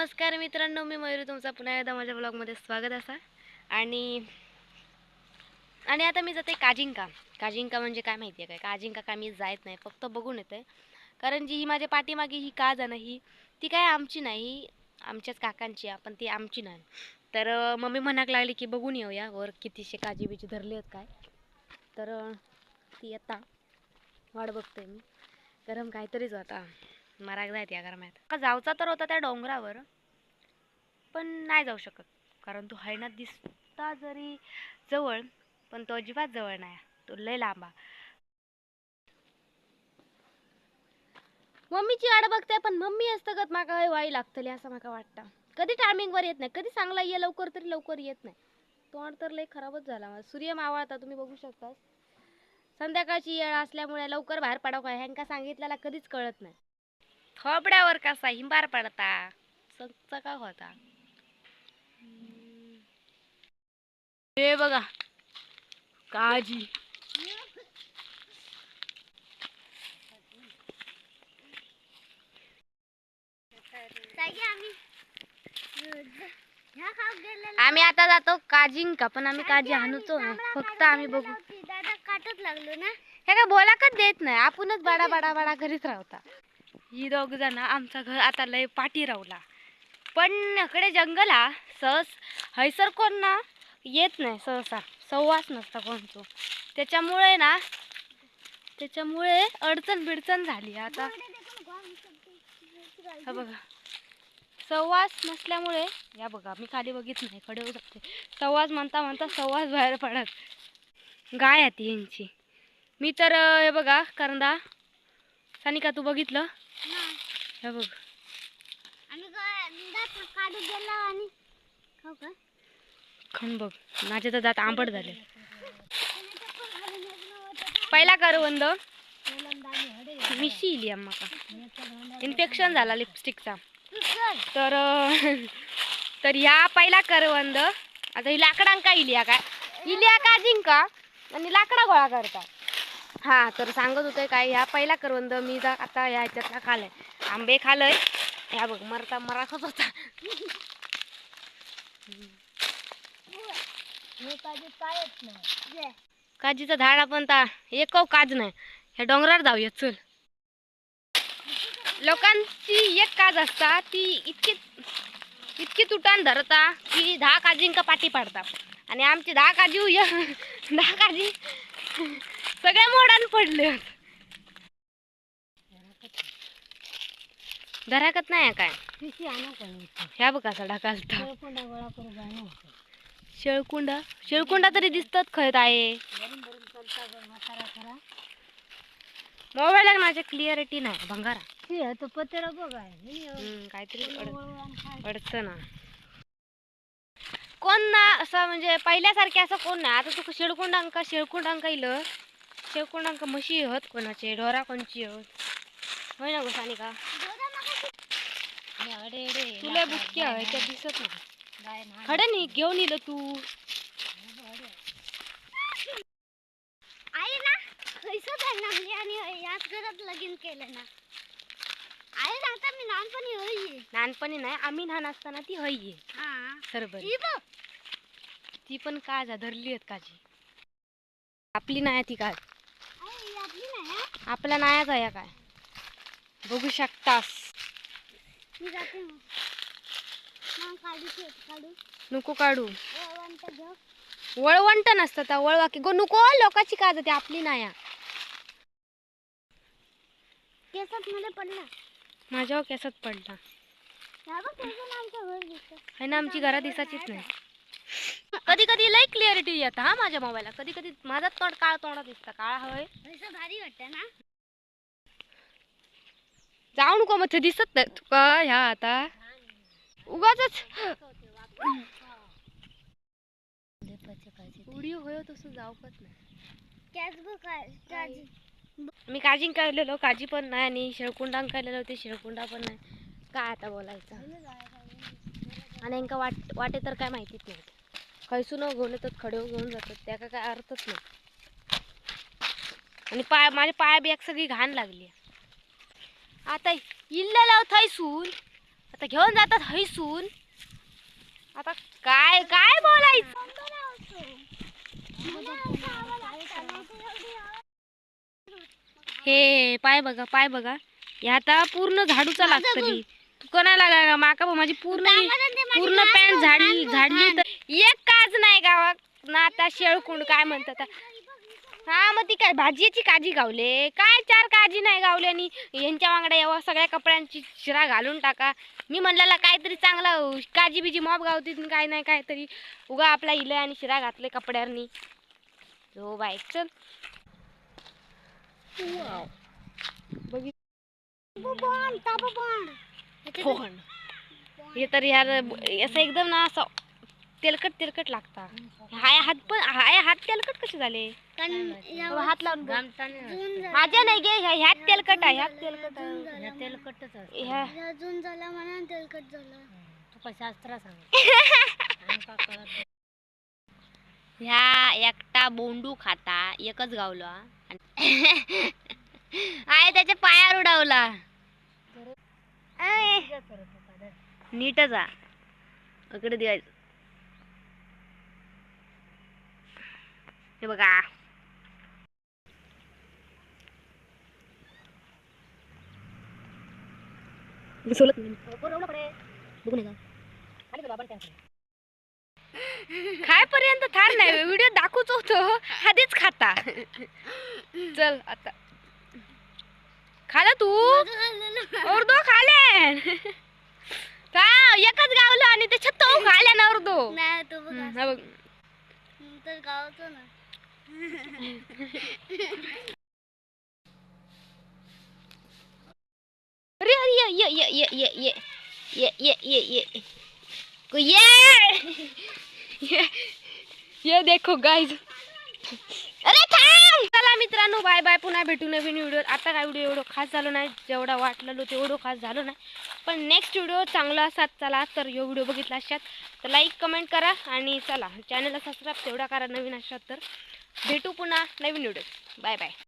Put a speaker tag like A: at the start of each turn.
A: नमस्कार मित्रांनो मी मयुरी तुमचा पुन्हा एकदा माझ्या ब्लॉगमध्ये स्वागत असा. आणि आणि आता मी जाते काजिंका. काजिंका म्हणजे काय माहिती आहे काय? काजिंका काय मी जायत नाही फक्त बघून येते. कारण जी ही माझ्या पाठीमागे ही का जाणं ही ती काय आमची नाही ही आमच्याच काकांची आहे पण ती आमची नाही. तर मम्मी म्हणाक लागली की बघून येऊया वर कितीशे काजी बिजी धरले आहेत काय. तर ती आता वाट बघते मी. गरम काहीतरीच आता. मरागदा आहेत या गरम्यात का जाऊचा तर होता त्या डोंगरावर पण नाही जाऊ शकत. कारण तो हैनात दिसता जरी जवळ पण तो अजिबात जवळ नाही. तो लय लांबा. मम्मीची वाट बघते पण मम्मी असतं गत माका व्हायला लागतली असं माका वाटतं. कधी टायमिंगवर येत नाही कधी चांगला ये लवकर तरी लवकर येत नाही. तोंड तर लय खराबच झाला. माझा सूर्य मावळता तुम्ही बघू शकता संध्याकाळची येळ असल्यामुळे लवकर बाहेर पडाव काय ह्यांका सांगितलेला कधीच कळत नाही. थोबड्यावर कसा हिंबार पडता? का होता. हे बघा काजी आम्ही आता जातो काजिंका पण आम्ही काजी आणतो फक्त आम्ही बघू.
B: दादा काटत लागलो ना?
A: हे काय बोलाकच देत नाही. आपणच बाडा बाडा बाडा करीत राहता. ही दोघ जण आमचं घर आता लय पाठी रावला. पण इकडे जंगल सहज हैसर कोण ना? येत नाही सहसा. सहवास नसता कोणतो. त्याच्यामुळे ना त्याच्यामुळे अडचण बिडचण झाली आता. हा बघा. सहवास नसल्यामुळे या बघा मी खाली बघित नाही कडे होऊ शकते. सहवास म्हणता म्हणता सहवास बाहेर पडत. गाय आहे ती यांची. मी तर हे बघा करंदा. सानिका तू बघितलं? हे. बघ.
B: आम्ही ग- दात काढू गेलो आणि खाऊ का?
A: खण बघ. माझे तर दात आंबट झाले. पहिला करवंद मिशी इली आम्हाला इन्फेक्शन झाला लिपस्टिकचा तर तर ह्या पहिला करवंद आता ही लाकडांका इलिया काय? इलिया का जिंका? आणि लाकडा गोळा करता. हा तर सांगत होते काय ह्या पहिला करवंद मी जा आता ह्या ह्याच्यातला खाल्लाय. आंबे खाल्लंय. ह्या बघ मरता मराठच होता. काजीचा झाड आपण ता एक काज नाही. ह्या डोंगरावर जाऊया चल. लोकांची एक काज असता ती इतकी इतकी तुटान धरता की दहा काजींका पाठी पाडता. आणि आमची दहा काजी दहा काजी. सगळे मोडान पडले धराकत नाही आहे काय? ह्या बघा सडा
B: गाणं
A: शेळकुंडा शेळकुंडा? तरी दिसतात खत आहे मोबाईलात माझ्या क्लिअरिटी नाही. भंगारा.
B: हे तो पत्रा
A: काहीतरी अड- अडचण. कोण ना असं म्हणजे पहिल्यासारखे असं कोण नाही. आता तू शेळकुंडांका शेळकुंडांका इलं? शेळकुंडांका म्हशी होत कोणाचे ढोरा कोणची होत होय ना गो सानिका तुला बुटकी आहे त्या दिसत नाही. खडे नाही घेऊन इलं तू.
B: आई ना खैसं झालं आणि याच घरात लगीन केलं ना. आई सांगता मी लहानपणी होई.
A: लहानपणी नाही आम्ही लहान असताना ती हई आहे.
B: हा.
A: सरबर ती पण काज आहे, धरली आहेत काजी आपली नाही ती काज
B: आई ही आपली नाही हा?
A: आपला नायाच आहे काय? बघू शकतास.
B: जाते
A: नको काढू.
B: वळवंट घेऊ
A: वळवंट नसतं त्या वळवा की गो नको लोकांची काज आहे, ती आपली आहे.
B: केसात मध्ये पडला.
A: माझ्यावर केसात पडला. आहे ना आमची घरात दिसायचीच नाही. कधी कधी लई क्लिअरिटी येतं हा माझ्या मोबाईलला. कधी कधी माझा तोंड काळा तोंडात दिसतं. काळा हवंय
B: भारी वाटतं ना?
A: जाऊ नको मग ते दिसत नाही तुका ह्या आता? उगाच उडी होय तसं जाऊकच नाही. मी काजीन काढलेलो काजी पण नाही आणि शेळकुंडां काढलेलो ते शेळकुंडा पण नाही. काय आता बोलायचं? आणि यांका वाट वाटे तर काय माहितीच नाही. खैसून घेऊन येतात खडे घेऊन जातात त्या काय अर्थच नाही. आणि पाय माझ्या पाया बियाक सगळी घाण लागली आता इल्ला लाव थैसून आता घेऊन जातात हैसून आता काय काय बोलायचं? हे पाय बघा पाय बघा. हे आता पूर्ण झाडूचा
B: माझं
A: लागतली तू कोणाला लागा माका माझी पूर्ण पूर्ण पॅन्ट झाडली झाडली तर एक काज नाही गावात. ना आता शेळकुंड काय म्हणतात? हा मग ती काय भाजीची काजी गावले? काय चार काजी नाही गावले आणि यांच्या वांगड्या यावं सगळ्या कपड्यांची शिरा घालून टाका. मी म्हणलेला काहीतरी चांगला काजी बिजी मॉब गावती काय नाही काहीतरी. उगा आपला इलं आणि शिरा घातले कपड्यांनी. हो बाय चल. बघित हे तर यार असं एकदम ना असं तेलकट तेलकट लागता. हाय हात पण हाय हात तेलकट कसे झाले? हात लावून बघ. माझ्या नाही गे ह्या- ह्यात तेलकट आहे ह्यात तेलकट आहे.
C: तेलकटच
A: ह्या-
B: झाला तेलकट झालं.
C: तू काय शास्त्र सांग.
A: ह्या एकटा बोंडू खाता एकच गावला आहे त्याच्या पायावर उडवला. आय. नीटच आ इकडे द्यायचं हे बघा. काय पर्यंत थार नाही व्हिडिओ दाखवच होतो. आधीच खाता. चल आता. खाला तू? अर्धो खाले. का एकच गावलं आणि ते छत्तो खाल्या ना अर्धो
B: नाही तू बघ. तर गावतो ना.
A: अरे अरे ये ये ये ये ये ये ये ये ये ये को ये ये देखो गाइस अरे थांब. चला मित्रांनो बाय बाय पुन्हा भेटू नवीन व्हिडिओ आता काय व्हिडिओ एवढं खास झालो नाही. जेवढा वाटलेलो तेवढं खास झालो नाही. पण नेक्स्ट व्हिडिओ चांगला असाच चला तर यो व्हिडिओ बघितला अशात. तर लाईक कमेंट करा आणि चला. चॅनलला सबस्क्राईब तेवढा करा नवीन असात तर. भेटू पुन्हा नवीन व्हिडिओ बाय बाय